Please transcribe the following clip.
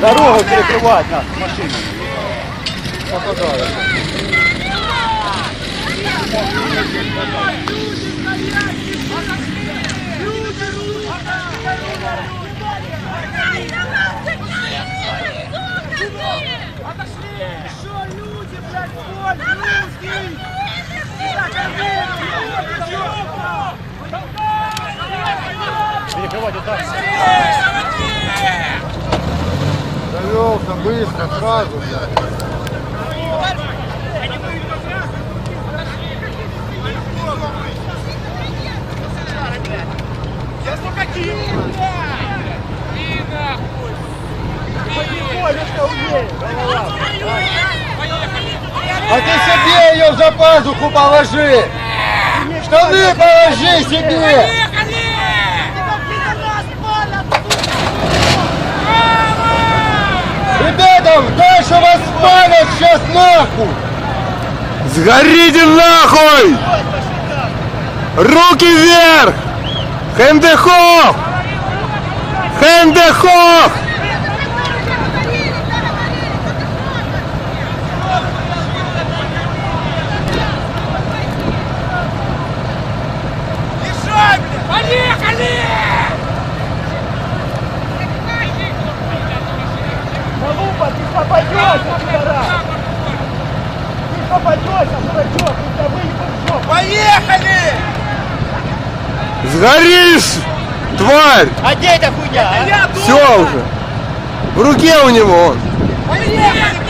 Дорогу перекрывать нас, машины. Русский! Перекрывать вот так. Быстро, сразу, блядь. А ты себе ее за пазуху положи! Штаны положи себе! Нахуй! Сгорите нахуй! Руки вверх! Хендехох! Хендехох! Поехали! Залупа, ты попадешься, пидорас! Поехали! Сгоришь, тварь! А эта хуйня, а? Я Все уже! В руке у него он! Поехали!